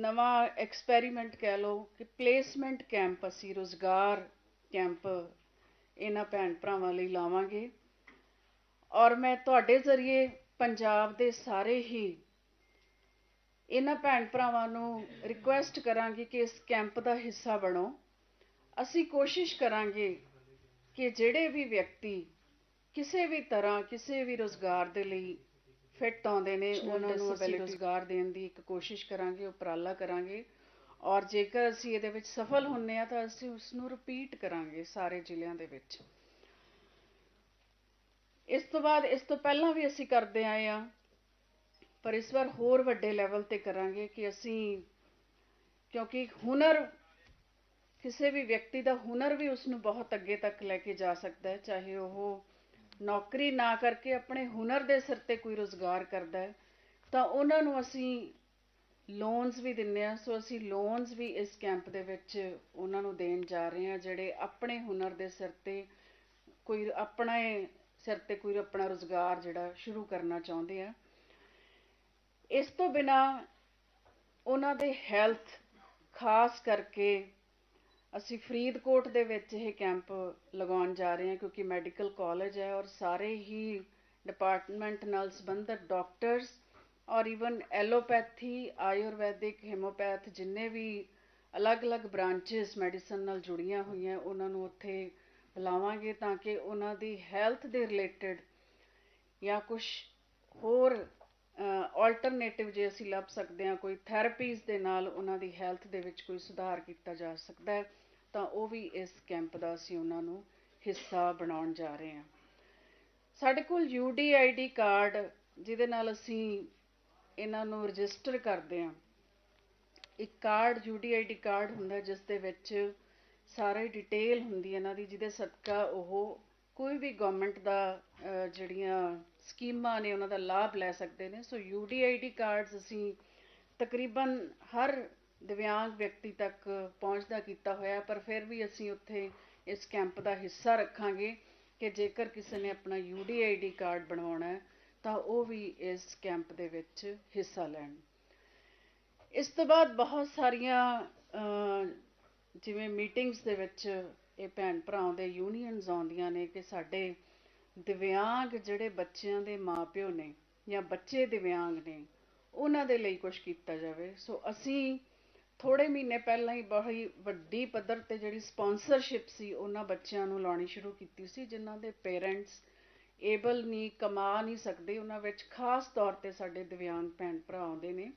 ਨਵਾਂ ਐਕਸਪੈਰੀਮੈਂਟ ਕਹਿ ਲਓ ਕਿ ਪਲੇਸਮੈਂਟ ਕੈਂਪ ਅਸੀਂ ਰੋਜ਼ਗਾਰ ਕੈਂਪ ਇਹਨਾਂ ਭੈਣ ਭਰਾਵਾਂ ਲਈ ਲਾਵਾਂਗੇ। ਔਰ ਮੈਂ ਤੁਹਾਡੇ ਜ਼ਰੀਏ ਪੰਜਾਬ ਦੇ ਸਾਰੇ ਹੀ ਇਹਨਾਂ ਭੈਣ ਭਰਾਵਾਂ ਨੂੰ ਰਿਕੁਐਸਟ ਕਰਾਂਗੀ ਕਿ ਇਸ ਕੈਂਪ ਦਾ ਹਿੱਸਾ ਬਣੋ। ਅਸੀਂ ਕੋਸ਼ਿਸ਼ ਕਰਾਂਗੇ ਕਿ ਜਿਹੜੇ ਵੀ ਵਿਅਕਤੀ ਕਿਸੇ ਵੀ ਤਰ੍ਹਾਂ, ਕਿਸੇ ਵੀ ਰੋਜ਼ਗਾਰ ਦੇ ਲਈ ਫਿੱਟ ਆਉਂਦੇ ਨੇ ਉਹਨਾਂ ਨੂੰ ਅਸੀਂ ਰੋਜ਼ਗਾਰ ਦੇਣ ਦੀ ਇੱਕ ਕੋਸ਼ਿਸ਼ ਕਰਾਂਗੇ ਉਪਰਾਲਾ ਕਰਾਂਗੇ। ਔਰ ਜੇਕਰ ਅਸੀਂ ਇਹਦੇ ਵਿੱਚ ਸਫਲ ਹੁੰਨੇ ਆ ਤਾਂ ਅਸੀਂ ਉਸ ਨੂੰ ਰਿਪੀਟ ਕਰਾਂਗੇ ਸਾਰੇ ਜ਼ਿਲ੍ਹਿਆਂ ਦੇ ਵਿੱਚ। ਇਸ ਤੋਂ ਬਾਅਦ ਇਸ ਤੋਂ ਪਹਿਲਾਂ ਵੀ ਅਸੀਂ ਕਰਦੇ ਆਏ ਆ ਪਰ ਇਸ ਵਾਰ ਹੋਰ ਵੱਡੇ ਲੈਵਲ ਤੇ ਕਰਾਂਗੇ ਕਿ ਅਸੀਂ ਕਿਉਂਕਿ ਹੁਨਰ ਕਿਸੇ ਵੀ ਵਿਅਕਤੀ ਦਾ ਹੁਨਰ ਵੀ ਉਸ ਨੂੰ ਬਹੁਤ ਅੱਗੇ ਤੱਕ ਲੈ ਕੇ ਜਾ ਸਕਦਾ ਹੈ ਚਾਹੇ ਉਹ ਨੌਕਰੀ ਨਾ ਕਰਕੇ ਆਪਣੇ ਹੁਨਰ ਦੇ ਸਿਰ ਤੇ ਕੋਈ ਰੋਜ਼ਗਾਰ ਕਰਦਾ ਹੈ, ਤਾਂ ਉਹਨਾਂ ਨੂੰ ਅਸੀਂ ਲੋਨਸ ਵੀ ਦਿੰਨੇ ਆ ਸੋ ਅਸੀਂ ਲੋਨਸ ਵੀ ਇਸ ਕੈਂਪ ਦੇ ਵਿੱਚ ਉਹਨਾਂ ਨੂੰ ਦੇਣ ਜਾ ਰਹੇ ਹਾਂ, ਜਿਹੜੇ ਆਪਣੇ ਹੁਨਰ ਦੇ ਸਿਰ ਤੇ ਕੋਈ ਆਪਣੇ ਸਿਰ ਤੇ ਕੋਈ ਆਪਣਾ ਰੋਜ਼ਗਾਰ ਜਿਹੜਾ ਸ਼ੁਰੂ ਕਰਨਾ ਚਾਹੁੰਦੇ ਆ। ਇਸ ਤੋਂ ਬਿਨਾ ਉਹਨਾਂ ਦੇ ਹੈਲਥ ਖਾਸ ਕਰਕੇ ਅਸੀਂ ਫਰੀਦਕੋਟ ਦੇ ਵਿੱਚ ਇਹ ਕੈਂਪ ਲਗਾਉਣ ਜਾ ਰਹੇ ਹਾਂ ਕਿਉਂਕਿ ਮੈਡੀਕਲ ਕਾਲਜ ਹੈ ਔਰ ਸਾਰੇ ਹੀ ਡਿਪਾਰਟਮੈਂਟ ਨਾਲ ਸੰਬੰਧਿਤ ਡਾਕਟਰਸ ਔਰ ਈਵਨ ਐਲੋਪੈਥੀ, ਆਯੁਰਵੈਦਿਕ ਹੀਮੋਪੈਥ ਜਿੰਨੇ ਵੀ ਅਲੱਗ-ਅਲੱਗ ਬ੍ਰਾਂਚਸ ਮੈਡੀਸਨ ਨਾਲ ਜੁੜੀਆਂ ਹੋਈਆਂ, ਉਹਨਾਂ ਨੂੰ ਉੱਥੇ ਬੁਲਾਵਾਂਗੇ ਤਾਂ ਕਿ ਉਹਨਾਂ ਦੀ ਹੈਲਥ ਦੇ ਰਿਲੇਟਡ ਜਾਂ ਕੁਝ ਹੋਰ ਆਲਟਰਨੇਟਿਵ ਜੇ ਅਸੀਂ ਲੱਭ ਸਕਦੇ ਹਾਂ, ਕੋਈ ਥੈਰੇਪੀਜ਼ ਦੇ ਨਾਲ ਉਹਨਾਂ ਦੀ ਹੈਲਥ ਦੇ ਵਿੱਚ ਕੋਈ ਸੁਧਾਰ ਕੀਤਾ ਜਾ ਸਕਦਾ ਹੈ, ਤਾਂ ਉਹ ਵੀ ਇਸ ਕੈਂਪ ਦਾ ਅਸੀਂ ਉਹਨਾਂ ਨੂੰ ਹਿੱਸਾ ਬਣਾਉਣ ਜਾ ਰਹੇ ਹਾਂ। ਸਾਡੇ ਕੋਲ ਯੂਡੀਆਈਡੀ ਕਾਰਡ ਜਿਹਦੇ ਨਾਲ ਅਸੀਂ ਇਹਨਾਂ ਨੂੰ ਰਜਿਸਟਰ ਕਰਦੇ ਹਾਂ। ਇੱਕ ਕਾਰਡ ਯੂਡੀਆਈਡੀ ਕਾਰਡ ਹੁੰਦਾ, ਜਿਸ ਦੇ ਵਿੱਚ ਸਾਰੀ ਡਿਟੇਲ ਹੁੰਦੀ ਇਹਨਾਂ ਦੀ, ਜਿਹਦੇ ਸਦਕਾ ਉਹ ਕੋਈ ਵੀ ਗਵਰਨਮੈਂਟ ਦਾ ਜਿਹੜੀਆਂ ਸਕੀਮਾਂ ਨੇ, ਉਹਨਾਂ ਦਾ ਲਾਭ ਲੈ ਸਕਦੇ ਨੇ। ਸੋ ਯੂਡੀਆਈਡੀ ਕਾਰਡਸ ਅਸੀਂ ਤਕਰੀਬਨ ਹਰ ਦਿਵਿਆਂਗ ਵਿਅਕਤੀ ਤੱਕ ਪਹੁੰਚਦਾ ਕੀਤਾ ਹੋਇਆ ਪਰ ਫਿਰ ਵੀ ਅਸੀਂ ਉੱਥੇ ਇਸ ਕੈਂਪ ਦਾ ਹਿੱਸਾ ਰੱਖਾਂਗੇ ਕਿ ਜੇਕਰ ਕਿਸੇ ਨੇ ਆਪਣਾ ਯੂਡੀਆਈਡੀ ਕਾਰਡ ਬਣਵਾਉਣਾ ਤਾਂ ਉਹ ਵੀ ਇਸ ਕੈਂਪ ਦੇ ਵਿੱਚ ਹਿੱਸਾ ਲੈਣ। ਇਸ ਤੋਂ ਬਾਅਦ ਬਹੁਤ ਸਾਰੀਆਂ ਜਿਵੇਂ ਮੀਟਿੰਗਸ ਦੇ ਵਿੱਚ ਇਹ ਭੈਣ ਭਰਾਵਾਂ ਦੇ ਯੂਨੀਅਨਸ ਆਉਂਦੀਆਂ ਨੇ ਕਿ ਸਾਡੇ ਦਿਵਿਆਂਗ ਜਿਹੜੇ ਬੱਚਿਆਂ ਦੇ ਮਾਪਿਓ ਨੇ ਜਾਂ ਬੱਚੇ ਦਿਵਿਆਂਗ ਨੇ, ਉਹਨਾਂ ਦੇ ਲਈ ਕੁਝ ਕੀਤਾ ਜਾਵੇ। ਸੋ ਅਸੀਂ ਥੋੜੇ ਮਹੀਨੇ ਪਹਿਲਾਂ ਹੀ ਬਹੁਤ ਵੱਡੀ ਪੱਧਰ ਤੇ ਜਿਹੜੀ ਸਪਾਂਸਰਸ਼ਿਪ ਸੀ, ਉਹਨਾਂ ਬੱਚਿਆਂ ਨੂੰ ਲਾਉਣੀ ਸ਼ੁਰੂ ਕੀਤੀ ਸੀ, ਜਿਨ੍ਹਾਂ ਦੇ ਪੇਰੈਂਟਸ ਏਬਲ ਨਹੀਂ, ਕਮਾ ਨਹੀਂ ਸਕਦੇ, ਉਹਨਾਂ ਵਿੱਚ ਖਾਸ ਤੌਰ ਤੇ ਸਾਡੇ ਦਿਵਿਆਂਗ ਭੈਣ ਭਰਾ ਆਉਂਦੇ ਨੇ।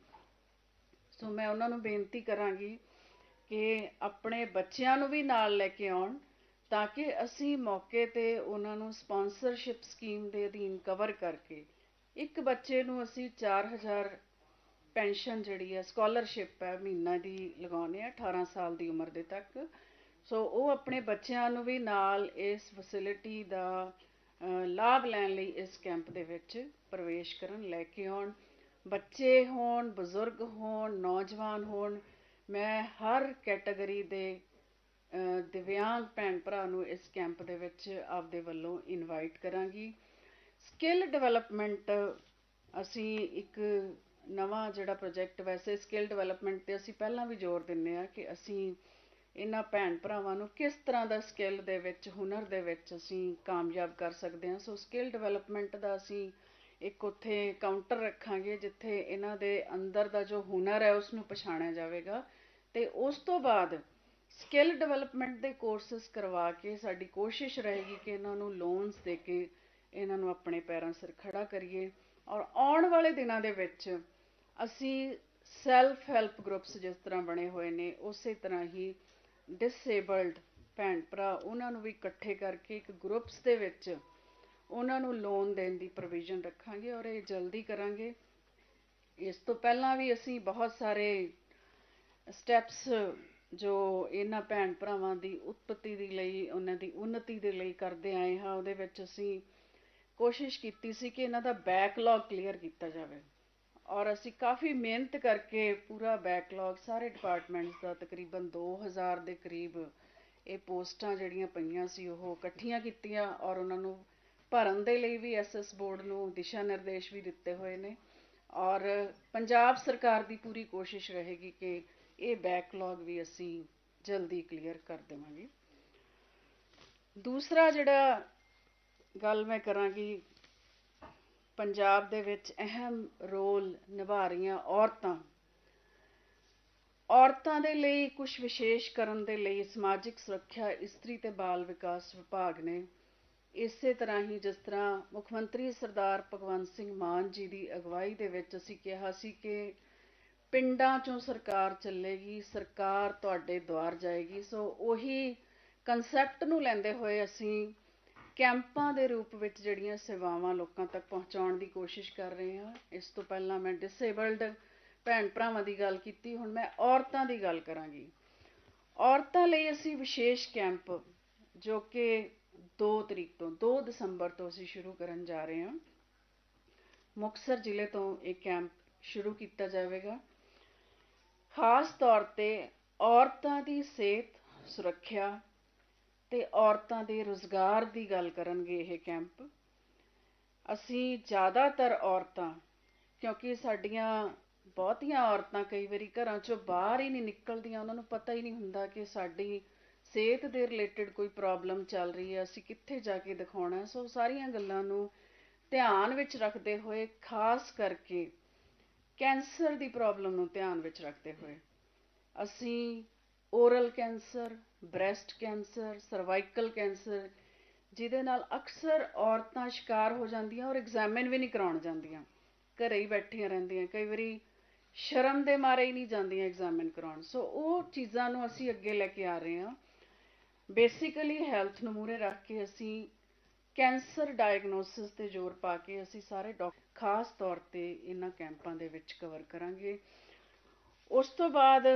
ਸੋ ਮੈਂ ਉਹਨਾਂ ਨੂੰ ਬੇਨਤੀ ਕਰਾਂਗੀ ਕਿ ਆਪਣੇ ਬੱਚਿਆਂ ਨੂੰ ਵੀ ਨਾਲ ਲੈ ਕੇ ਆਉਣ ਤਾਂ ਕਿ ਅਸੀਂ ਮੌਕੇ ਤੇ ਉਹਨਾਂ ਨੂੰ ਸਪਾਂਸਰਸ਼ਿਪ ਸਕੀਮ ਦੇ ਅਧੀਨ ਕਵਰ ਕਰਕੇ ਇੱਕ ਬੱਚੇ ਨੂੰ ਅਸੀਂ 4000 ਪੈਨਸ਼ਨ ਜਿਹੜੀ ਹੈ ਸਕਾਲਰਸ਼ਿਪ ਹੈ ਮਹੀਨਾ ਦੀ ਲਗਾਉਨੇ ਆ 18 ਸਾਲ ਦੀ ਉਮਰ ਦੇ ਤੱਕ। ਸੋ ਉਹ ਆਪਣੇ ਬੱਚਿਆਂ ਨੂੰ ਵੀ ਨਾਲ ਇਸ ਫੈਸਿਲਿਟੀ ਦਾ ਲਾਭ ਲੈਣ ਲਈ ਇਸ ਕੈਂਪ ਦੇ ਵਿੱਚ ਪ੍ਰਵੇਸ਼ ਕਰਨ ਲੈ ਕੇ ਆਉਣ। ਬੱਚੇ ਹੋਣ, ਬਜ਼ੁਰਗ ਹੋਣ, ਨੌਜਵਾਨ ਹੋਣ ਮੈਂ ਹਰ ਕੈਟਾਗਰੀ ਦੇ ਦਿਵਿਆਂਗ ਭੈਣ ਭਰਾ ਨੂੰ ਇਸ ਕੈਂਪ ਦੇ ਵਿੱਚ ਆਪਦੇ ਵੱਲੋਂ ਇਨਵਾਈਟ ਕਰਾਂਗੀ। ਸਕਿੱਲ ਡਿਵੈਲਪਮੈਂਟ ਅਸੀਂ ਇੱਕ ਨਵਾਂ ਜਿਹੜਾ ਪ੍ਰੋਜੈਕਟ ਵੈਸੇ ਸਕਿੱਲ ਡਿਵੈਲਪਮੈਂਟ ਤੇ ਅਸੀਂ ਪਹਿਲਾਂ ਵੀ ਜ਼ੋਰ ਦਿੰਨੇ ਆ ਕਿ ਅਸੀਂ ਇਹਨਾਂ ਭੈਣ ਭਰਾਵਾਂ ਨੂੰ ਕਿਸ ਤਰ੍ਹਾਂ ਦਾ ਸਕਿੱਲ ਦੇ ਵਿੱਚ, ਹੁਨਰ ਦੇ ਵਿੱਚ ਅਸੀਂ ਕਾਮਯਾਬ ਕਰ ਸਕਦੇ ਹਾਂ। ਸੋ ਸਕਿੱਲ ਡਿਵੈਲਪਮੈਂਟ ਦਾ ਅਸੀਂ ਇੱਕ ਉੱਥੇ ਕਾਊਂਟਰ ਰੱਖਾਂਗੇ ਜਿੱਥੇ ਇਹਨਾਂ ਦੇ ਅੰਦਰ ਦਾ ਜੋ ਹੁਨਰ ਹੈ, ਉਸ ਨੂੰ ਪਛਾਣਿਆ ਜਾਵੇਗਾ। ਤੇ ਉਸ ਤੋਂ ਬਾਅਦ ਸਕਿੱਲ ਡਿਵੈਲਪਮੈਂਟ ਦੇ ਕੋਰਸਸ ਕਰਵਾ ਕੇ ਸਾਡੀ ਕੋਸ਼ਿਸ਼ ਰਹੇਗੀ ਕਿ ਇਹਨਾਂ ਨੂੰ ਲੋਨਸ ਦੇ ਕੇ ਇਹਨਾਂ ਨੂੰ ਆਪਣੇ ਪੈਰਾਂ ਸਿਰ ਖੜਾ ਕਰੀਏ। ਔਰ ਆਉਣ ਵਾਲੇ ਦਿਨਾਂ ਦੇ ਵਿੱਚ ਅਸੀਂ ਸੈਲਫ ਹੈਲਪ ਗਰੁੱਪਸ ਜਿਸ ਤਰ੍ਹਾਂ ਬਣੇ ਹੋਏ ਨੇ, ਉਸੇ ਤਰ੍ਹਾਂ ਹੀ ਡਿਸੇਬਲਡ ਭੈਣ ਭਰਾ ਉਹਨਾਂ ਨੂੰ ਵੀ ਇਕੱਠੇ ਕਰਕੇ ਇੱਕ ਗਰੁੱਪਸ ਦੇ ਵਿੱਚ ਉਹਨਾਂ ਨੂੰ ਲੋਨ ਦੇਣ ਦੀ ਪ੍ਰੋਵੀਜ਼ਨ ਰੱਖਾਂਗੇ ਔਰ ਇਹ ਜਲਦੀ ਕਰਾਂਗੇ। ਇਸ ਤੋਂ ਪਹਿਲਾਂ ਵੀ ਅਸੀਂ ਬਹੁਤ ਸਾਰੇ ਸਟੈਪਸ ਜੋ ਇਹਨਾਂ ਭੈਣ ਭਰਾਵਾਂ ਦੀ ਉਤਪਤੀ ਦੇ ਲਈ, ਉਹਨਾਂ ਦੀ ਉન્નਤੀ ਦੇ ਲਈ ਕਰਦੇ ਆਏ ਹਾਂ, ਉਹਦੇ ਵਿੱਚ ਅਸੀਂ ਕੋਸ਼ਿਸ਼ ਕੀਤੀ ਸੀ ਕਿ ਇਹਨਾਂ ਦਾ ਬੈਕਲੌਗ ਕਲੀਅਰ ਕੀਤਾ ਜਾਵੇ। ਔਰ ਅਸੀਂ ਕਾਫੀ ਮਿਹਨਤ ਕਰਕੇ ਪੂਰਾ ਬੈਕਲੌਗ ਸਾਰੇ ਡਿਪਾਰਟਮੈਂਟਸ ਦਾ, ਤਕਰੀਬਨ 2000 ਦੇ ਕਰੀਬ ਇਹ ਪੋਸਟਾਂ ਜਿਹੜੀਆਂ ਪਈਆਂ ਸੀ, ਉਹ ਇਕੱਠੀਆਂ ਕੀਤੀਆਂ ਔਰ ਉਹਨਾਂ ਨੂੰ ਭਰਨ ਦੇ ਲਈ ਵੀ ਐਸਐਸ ਬੋਰਡ ਨੂੰ ਦਿਸ਼ਾ ਨਿਰਦੇਸ਼ ਵੀ ਦਿੱਤੇ ਹੋਏ ਨੇ। ਔਰ ਪੰਜਾਬ ਸਰਕਾਰ ਦੀ ਪੂਰੀ ਕੋਸ਼ਿਸ਼ ਰਹੇਗੀ ਕਿ ਇਹ ਬੈਕਲੌਗ ਵੀ ਅਸੀਂ ਜਲਦੀ ਕਲੀਅਰ ਕਰ ਦੇਵਾਂਗੇ। ਦੂਸਰਾ ਜਿਹੜਾ ਗੱਲ ਮੈਂ ਕਰਾਂਗੀ ਪੰਜਾਬ ਦੇ ਵਿੱਚ ਅਹਿਮ ਰੋਲ ਨਿਭਾ ਰਹੀਆਂ ਔਰਤਾਂ ਔਰਤਾਂ ਦੇ ਲਈ ਕੁਝ ਵਿਸ਼ੇਸ਼ ਕਰਨ ਦੇ ਲਈ ਸਮਾਜਿਕ ਸੁਰੱਖਿਆ, ਇਸਤਰੀ ਤੇ ਬਾਲ ਵਿਕਾਸ ਵਿਭਾਗ ਨੇ ਇਸੇ ਤਰ੍ਹਾਂ ਹੀ ਜਿਸ ਤਰ੍ਹਾਂ ਮੁੱਖ ਮੰਤਰੀ ਸਰਦਾਰ ਭਗਵੰਤ ਸਿੰਘ ਮਾਨ ਜੀ ਦੀ ਅਗਵਾਈ ਦੇ ਵਿੱਚ ਅਸੀਂ ਕਿਹਾ ਸੀ ਕਿ ਪਿੰਡਾਂ ਚੋਂ ਸਰਕਾਰ ਚੱਲੇਗੀ, ਸਰਕਾਰ ਤੁਹਾਡੇ ਦੁਆਰ ਜਾਏਗੀ। ਸੋ ਉਹੀ ਕਨਸੈਪਟ ਨੂੰ ਲੈਂਦੇ ਹੋਏ ਅਸੀਂ ਕੈਂਪਾਂ ਦੇ ਰੂਪ ਵਿੱਚ ਜਿਹੜੀਆਂ ਸੇਵਾਵਾਂ ਲੋਕਾਂ ਤੱਕ ਪਹੁੰਚਾਉਣ ਦੀ ਕੋਸ਼ਿਸ਼ ਕਰ ਰਹੇ ਹਾਂ। ਇਸ ਤੋਂ ਪਹਿਲਾਂ ਮੈਂ ਡਿਸੇਬਲਡ ਭੈਣ ਭਰਾਵਾਂ ਦੀ ਗੱਲ ਕੀਤੀ, ਹੁਣ ਮੈਂ ਔਰਤਾਂ ਦੀ ਗੱਲ ਕਰਾਂਗੀ। ਔਰਤਾਂ ਲਈ ਅਸੀਂ ਵਿਸ਼ੇਸ਼ ਕੈਂਪ ਜੋ ਕਿ 2 ਤਰੀਕ ਤੋਂ 2 ਦਸੰਬਰ ਤੋਂ ਅਸੀਂ ਸ਼ੁਰੂ ਕਰਨ ਜਾ ਰਹੇ ਹਾਂ। ਮੁਕਸਰ ਜ਼ਿਲ੍ਹੇ ਤੋਂ ਇਹ ਕੈਂਪ ਸ਼ੁਰੂ ਕੀਤਾ ਜਾਵੇਗਾ। ਖਾਸ ਤੌਰ ਤੇ ਔਰਤਾਂ ਦੀ ਸਿਹਤ ਸੁਰੱਖਿਆ ਤੇ ਔਰਤਾਂ ਦੇ ਰੋਜ਼ਗਾਰ ਦੀ ਗੱਲ ਕਰਨਗੇ ਇਹ ਕੈਂਪ। ਅਸੀਂ ਜ਼ਿਆਦਾਤਰ ਔਰਤਾਂ, ਕਿਉਂਕਿ ਸਾਡੀਆਂ ਬਹੁਤੀਆਂ ਔਰਤਾਂ ਕਈ ਵਾਰੀ ਘਰਾਂ ਚੋਂ ਬਾਹਰ ਹੀ ਨਹੀਂ ਨਿਕਲਦੀਆਂ, ਉਹਨਾਂ ਨੂੰ ਪਤਾ ਹੀ ਨਹੀਂ ਹੁੰਦਾ ਕਿ ਸਾਡੀ ਸਿਹਤ ਦੇ ਰਿਲੇਟਡ ਕੋਈ ਪ੍ਰੋਬਲਮ ਚੱਲ ਰਹੀ ਹੈ, ਅਸੀਂ ਕਿੱਥੇ ਜਾ ਕੇ ਦਿਖਾਉਣਾ ਸੋ ਸਾਰੀਆਂ ਗੱਲਾਂ ਨੂੰ ਧਿਆਨ ਵਿੱਚ ਰੱਖਦੇ ਹੋਏ ਖਾਸ ਕਰਕੇ ਕੈਂਸਰ ਦੀ ਪ੍ਰੋਬਲਮ ਨੂੰ ਧਿਆਨ ਵਿੱਚ ਰੱਖਦੇ ਹੋਏ, ਅਸੀਂ oral cancer, breast cancer, cervical cancer, ਜਿਹਦੇ ਨਾਲ ਅਕਸਰ ਔਰਤਾਂ ਸ਼ਿਕਾਰ ਹੋ ਜਾਂਦੀਆਂ ਔਰ ਐਗਜ਼ਾਮਿਨ ਵੀ ਨਹੀਂ ਕਰਾਉਣ ਜਾਂਦੀਆਂ। ਘਰੇ ਹੀ ਬੈਠੀਆਂ ਰਹਿੰਦੀਆਂ, ਕਈ ਵਾਰੀ ਸ਼ਰਮ ਦੇ ਮਾਰੇ ਹੀ ਨਹੀਂ ਜਾਂਦੀਆਂ ਐਗਜ਼ਾਮਿਨ ਕਰਾਉਣ। ਸੋ ਉਹ ਚੀਜ਼ਾਂ ਨੂੰ ਅਸੀਂ ਅੱਗੇ ਲੈ ਕੇ ਆ ਰਹੇ ਹਾਂ। ਬੇਸਿਕਲੀ ਹੈਲਥ ਨੂੰ ਮੂਰੇ ਰੱਖ ਕੇ ਅਸੀਂ ਕੈਂਸਰ ਡਾਇਗਨੋਸਿਸ ਤੇ ਜ਼ੋਰ ਪਾ ਕੇ ਅਸੀਂ ਸਾਰੇ ਡਾਕ ਖਾਸ ਤੌਰ ਤੇ ਇਹਨਾਂ ਕੈਂਪਾਂ ਦੇ ਵਿੱਚ ਕਵਰ ਕਰਾਂਗੇ। ਉਸ ਤੋਂ ਬਾਅਦ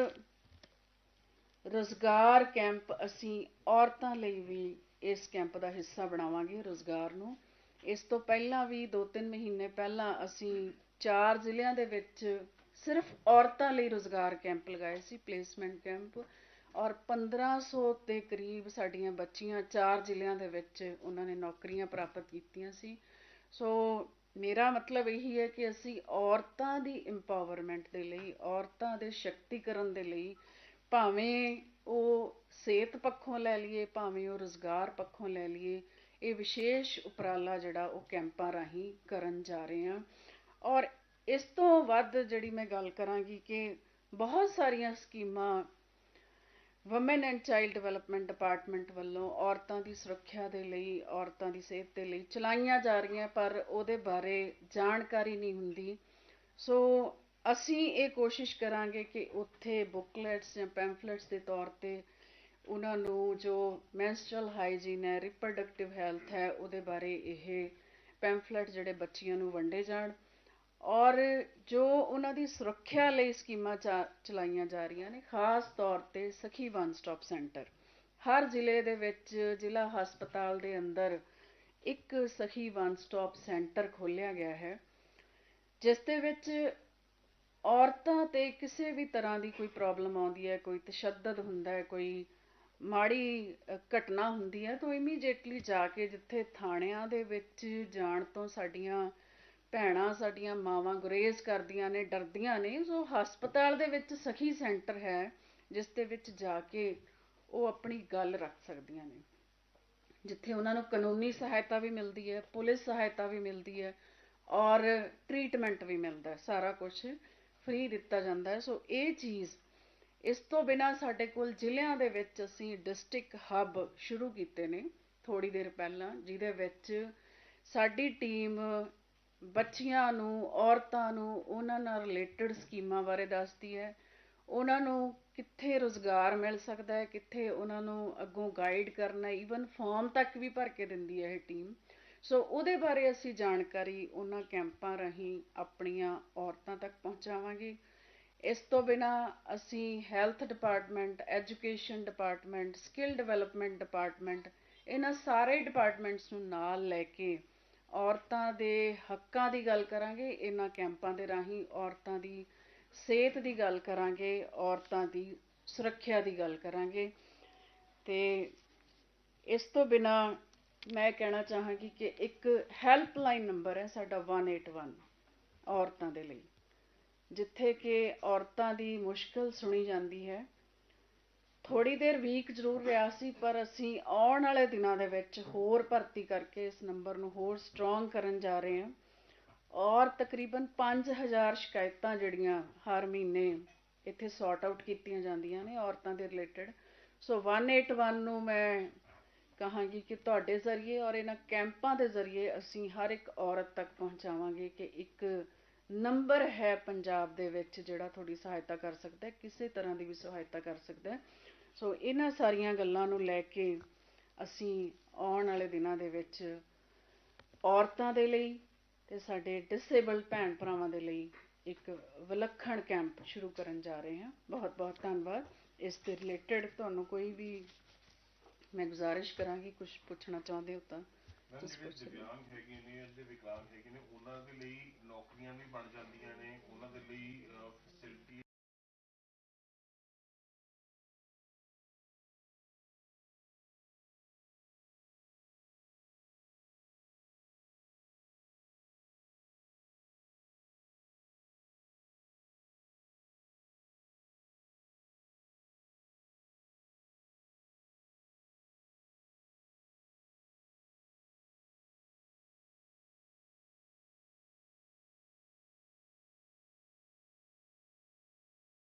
ਰੋਜ਼ਗਾਰ ਕੈਂਪ ਅਸੀਂ ਔਰਤਾਂ ਲਈ ਵੀ ਇਸ ਕੈਂਪ ਦਾ ਹਿੱਸਾ ਬਣਾਵਾਂਗੇ ਰੋਜ਼ਗਾਰ ਨੂੰ। ਇਸ ਤੋਂ ਪਹਿਲਾਂ ਵੀ 2-3 ਮਹੀਨੇ ਪਹਿਲਾਂ ਅਸੀਂ ਚਾਰ ਜ਼ਿਲ੍ਹਿਆਂ ਦੇ ਵਿੱਚ ਸਿਰਫ ਔਰਤਾਂ ਲਈ ਰੋਜ਼ਗਾਰ ਕੈਂਪ ਲਗਾਏ ਸੀ ਪਲੇਸਮੈਂਟ ਕੈਂਪ। ਔਰ 1500 ਦੇ ਕਰੀਬ ਸਾਡੀਆਂ ਬੱਚੀਆਂ ਚਾਰ ਜ਼ਿਲ੍ਹਿਆਂ ਦੇ ਵਿੱਚ ਉਹਨਾਂ ਨੇ ਨੌਕਰੀਆਂ ਪ੍ਰਾਪਤ ਕੀਤੀਆਂ ਸੀ। ਸੋ ਮੇਰਾ ਮਤਲਬ ਇਹੀ ਹੈ ਕਿ ਅਸੀਂ ਔਰਤਾਂ ਦੀ ਇੰਪਾਵਰਮੈਂਟ ਦੇ ਲਈ, ਔਰਤਾਂ ਦੇ ਸ਼ਕਤੀਕਰਨ ਦੇ ਲਈ ਭਾਵੇਂ ਉਹ ਸਿਹਤ ਪੱਖੋਂ ਲੈ ਲਈਏ, ਭਾਵੇਂ ਉਹ ਰੋਜ਼ਗਾਰ ਪੱਖੋਂ ਲੈ ਲਈਏ, ਇਹ ਵਿਸ਼ੇਸ਼ ਉਪਰਾਲਾ ਜਿਹੜਾ ਉਹ ਕੈਂਪਾਂ ਰਾਹੀਂ ਕਰਨ ਜਾ ਰਹੇ ਹਾਂ। ਔਰ ਇਸ ਤੋਂ ਵੱਧ ਜਿਹੜੀ ਮੈਂ ਗੱਲ ਕਰਾਂਗੀ ਕਿ ਬਹੁਤ ਸਾਰੀਆਂ ਸਕੀਮਾਂ women and child development department ਵੱਲੋਂ ਔਰਤਾਂ ਦੀ ਸੁਰੱਖਿਆ ਦੇ ਲਈ, ਔਰਤਾਂ ਦੀ ਸਿਹਤ ਦੇ ਲਈ ਚਲਾਈਆਂ ਜਾ ਰਹੀਆਂ, ਪਰ ਉਹਦੇ ਬਾਰੇ ਜਾਣਕਾਰੀ ਨਹੀਂ ਹੁੰਦੀ। ਸੋ ਅਸੀਂ ਇਹ ਕੋਸ਼ਿਸ਼ ਕਰਾਂਗੇ ਕਿ ਉੱਥੇ ਬੁਕਲੇਟਸ ਜਾਂ ਪੈਂਫਲੇਟਸ ਦੇ ਤੌਰ ਤੇ ਉਹਨਾਂ ਨੂੰ ਜੋ ਮੈਂਸਟਰਲ ਹਾਈਜੀਨ ਹੈ ਰਿਪਰੋਡਕਟਿਵ ਹੈਲਥ ਹੈ, ਉਹਦੇ ਬਾਰੇ ਇਹ ਪੈਂਫਲੇਟ ਜਿਹੜੇ ਬੱਚੀਆਂ ਨੂੰ ਵੰਡੇ ਜਾਣ। ਔਰ ਜੋ ਉਹਨਾਂ ਦੀ ਸੁਰੱਖਿਆ ਲਈ ਸਕੀਮਾਂ ਚਲਾਈਆਂ ਜਾ ਰਹੀਆਂ ਨੇ, ਖਾਸ ਤੌਰ ਤੇ ਸਖੀ ਵਨ ਸਟਾਪ ਸੈਂਟਰ ਹਰ ਜ਼ਿਲ੍ਹੇ ਦੇ ਵਿੱਚ ਜ਼ਿਲ੍ਹਾ ਹਸਪਤਾਲ ਦੇ ਅੰਦਰ ਇੱਕ ਸਖੀ ਵਨ ਸਟਾਪ ਸੈਂਟਰ ਖੋਲ੍ਹਿਆ ਗਿਆ ਹੈ, ਜਿਸ ਦੇ ਵਿੱਚ ਔਰਤਾਂ ਤੇ ਕਿਸੇ ਵੀ ਤਰ੍ਹਾਂ ਦੀ ਕੋਈ ਪ੍ਰੋਬਲਮ ਆਉਂਦੀ ਹੈ, ਕੋਈ ਤਸ਼ੱਦਦ ਹੁੰਦਾ ਹੈ, ਕੋਈ ਮਾੜੀ ਘਟਨਾ ਹੁੰਦੀ ਹੈ, ਤਾਂ ਇਮੀਡੀਏਟਲੀ ਜਾ ਕੇ ਜਿੱਥੇ ਥਾਣਿਆਂ ਦੇ ਵਿੱਚ ਜਾਣ ਤੋਂ ਸਾਡੀਆਂ ਭੈਣਾਂ ਸਾਡੀਆਂ ਮਾਵਾਂ ਗੁਰੇਜ਼ ਕਰਦੀਆਂ ਨੇ, ਡਰਦੀਆਂ ਨੇ, ਸੋ ਹਸਪਤਾਲ ਦੇ ਵਿੱਚ ਸਖੀ ਸੈਂਟਰ ਹੈ, ਜਿਸ ਦੇ ਵਿੱਚ ਜਾ ਕੇ ਉਹ ਆਪਣੀ ਗੱਲ ਰੱਖ ਸਕਦੀਆਂ ਨੇ। ਜਿੱਥੇ ਉਹਨਾਂ ਨੂੰ ਕਾਨੂੰਨੀ ਸਹਾਇਤਾ ਵੀ ਮਿਲਦੀ ਹੈ, ਪੁਲਿਸ ਸਹਾਇਤਾ ਵੀ ਮਿਲਦੀ ਹੈ ਔਰ ਟ੍ਰੀਟਮੈਂਟ ਵੀ ਮਿਲਦਾ ਹੈ, ਸਾਰਾ ਕੁਝ ਫ੍ਰੀ ਦਿੱਤਾ ਜਾਂਦਾ ਹੈ। ਸੋ ਇਹ ਚੀਜ਼ ਇਸ ਤੋਂ ਬਿਨਾ ਸਾਡੇ ਕੋਲ ਜ਼ਿਲ੍ਹਿਆਂ ਦੇ ਵਿੱਚ ਅਸੀਂ ਡਿਸਟ੍ਰਿਕਟ ਹੱਬ ਸ਼ੁਰੂ ਕੀਤੇ ਨੇ ਥੋੜੀ ਦੇਰ ਪਹਿਲਾਂ, ਜਿਹਦੇ ਵਿੱਚ ਸਾਡੀ ਟੀਮ ਬੱਚੀਆਂ ਨੂੰ, ਔਰਤਾਂ ਨੂੰ, ਉਹਨਾਂ ਨਾਲ ਰਿਲੇਟਡ ਸਕੀਮਾਂ ਬਾਰੇ ਦੱਸਦੀ ਹੈ। ਉਹਨਾਂ ਨੂੰ ਕਿੱਥੇ ਰੋਜ਼ਗਾਰ ਮਿਲ ਸਕਦਾ ਹੈ, ਕਿੱਥੇ ਉਹਨਾਂ ਨੂੰ ਅੱਗੋਂ ਗਾਈਡ ਕਰਨਾ ਈਵਨ ਫਾਰਮ ਤੱਕ ਵੀ ਭਰ ਕੇ ਦਿੰਦੀ ਹੈ ਇਹ ਟੀਮ ਸੋ ਉਹਦੇ ਬਾਰੇ ਅਸੀਂ ਜਾਣਕਾਰੀ ਉਹਨਾਂ ਕੈਂਪਾਂ ਰਾਹੀਂ ਆਪਣੀਆਂ ਔਰਤਾਂ ਤੱਕ ਪਹੁੰਚਾਵਾਂਗੇ। ਇਸ ਤੋਂ ਬਿਨਾ ਅਸੀਂ health department education department skill development department ਇਹਨਾਂ ਸਾਰੇ ਡਿਪਾਰਟਮੈਂਟਸ ਨੂੰ ਨਾਲ ਲੈ ਕੇ ਔਰਤਾਂ ਦੇ ਹੱਕਾਂ ਦੀ ਗੱਲ ਕਰਾਂਗੇ, ਇਹਨਾਂ ਕੈਂਪਾਂ ਦੇ ਰਾਹੀਂ ਔਰਤਾਂ ਦੀ ਸਿਹਤ ਦੀ ਗੱਲ ਕਰਾਂਗੇ, ਔਰਤਾਂ ਦੀ ਸੁਰੱਖਿਆ ਦੀ ਗੱਲ ਕਰਾਂਗੇ। ਤੇ ਇਸ ਤੋਂ ਬਿਨਾ ਮੈਂ ਕਹਿਣਾ ਚਾਹਾਂਗੀ ਕਿ ਇੱਕ ਹੈਲਪਲਾਈਨ ਨੰਬਰ ਹੈ ਸਾਡਾ 181 ਔਰਤਾਂ ਦੇ ਲਈ, ਜਿੱਥੇ ਕਿ ਔਰਤਾਂ ਦੀ ਮੁਸ਼ਕਲ ਸੁਣੀ ਜਾਂਦੀ ਹੈ। ਥੋੜੀ ਦੇਰ ਵੀਕ ਜ਼ਰੂਰ ਰਿਹਾ ਸੀ, ਪਰ ਅਸੀਂ ਆਉਣ ਵਾਲੇ ਦਿਨਾਂ ਦੇ ਵਿੱਚ ਹੋਰ ਭਰਤੀ ਕਰਕੇ ਇਸ ਨੰਬਰ ਨੂੰ ਹੋਰ ਸਟਰੋਂਗ ਕਰਨ ਜਾ ਰਹੇ ਹਾਂ। ਔਰ ਤਕਰੀਬਨ 5000 ਸ਼ਿਕਾਇਤਾਂ ਜਿਹੜੀਆਂ ਹਰ ਮਹੀਨੇ ਇੱਥੇ ਸੌਰਟ ਆਊਟ ਕੀਤੀਆਂ ਜਾਂਦੀਆਂ ਨੇ ਔਰਤਾਂ ਦੇ ਰਿਲੇਟਡ ਸੋ 181 ਨੂੰ ਮੈਂ ਕਹਾਂਗੀ ਕਿ ਤੁਹਾਡੇ ਜ਼ਰੀਏ ਔਰ ਇਹਨਾਂ ਕੈਂਪਾਂ ਦੇ ਜ਼ਰੀਏ ਅਸੀਂ ਹਰ ਇੱਕ ਔਰਤ ਤੱਕ ਪਹੁੰਚਾਵਾਂਗੇ ਕਿ ਇੱਕ ਨੰਬਰ ਹੈ ਪੰਜਾਬ ਦੇ ਵਿੱਚ ਜਿਹੜਾ ਤੁਹਾਡੀ ਸਹਾਇਤਾ ਕਰ ਸਕਦਾ ਕਿਸੇ ਤਰ੍ਹਾਂ ਦੀ ਵੀ ਸਹਾਇਤਾ ਕਰ ਸਕਦਾ ਸੋ ਇਹਨਾਂ ਸਾਰੀਆਂ ਗੱਲਾਂ ਨੂੰ ਲੈ ਕੇ ਅਸੀਂ ਆਉਣ ਵਾਲੇ ਦਿਨਾਂ ਦੇ ਵਿੱਚ ਔਰਤਾਂ ਦੇ ਲਈ ਤੇ ਸਾਡੇ ਡਿਸੇਬਲਡ ਭੈਣ ਭਰਾਵਾਂ ਦੇ ਲਈ ਇੱਕ ਵਿਲੱਖਣ ਕੈਂਪ ਸ਼ੁਰੂ ਕਰਨ ਜਾ ਰਹੇ ਹਾਂ ਬਹੁਤ ਬਹੁਤ ਧੰਨਵਾਦ ਇਸ ਦੇ ਰਿਲੇਟਡ ਤੁਹਾਨੂੰ ਕੋਈ ਵੀ ਮੈਂ ਗੁਜ਼ਾਰਿਸ਼ ਕਰਾਂਗੀ ਕੁਝ ਪੁੱਛਣਾ ਚਾਹੁੰਦੇ ਹੋ ਤਾਂ। ਦਿਵਿਆਂਗ ਹੈਗੇ ਨੇ ਜਿਹੜੇ ਵਿਕਲਾਂਗ ਹੈਗੇ ਨੇ ਉਹਨਾਂ ਦੇ ਲਈ ਨੌਕਰੀਆਂ ਵੀ ਬਣ ਜਾਂਦੀਆਂ ਨੇ ਉਹਨਾਂ ਦੇ ਲਈ ਫੈਸਿਲਿਟੀ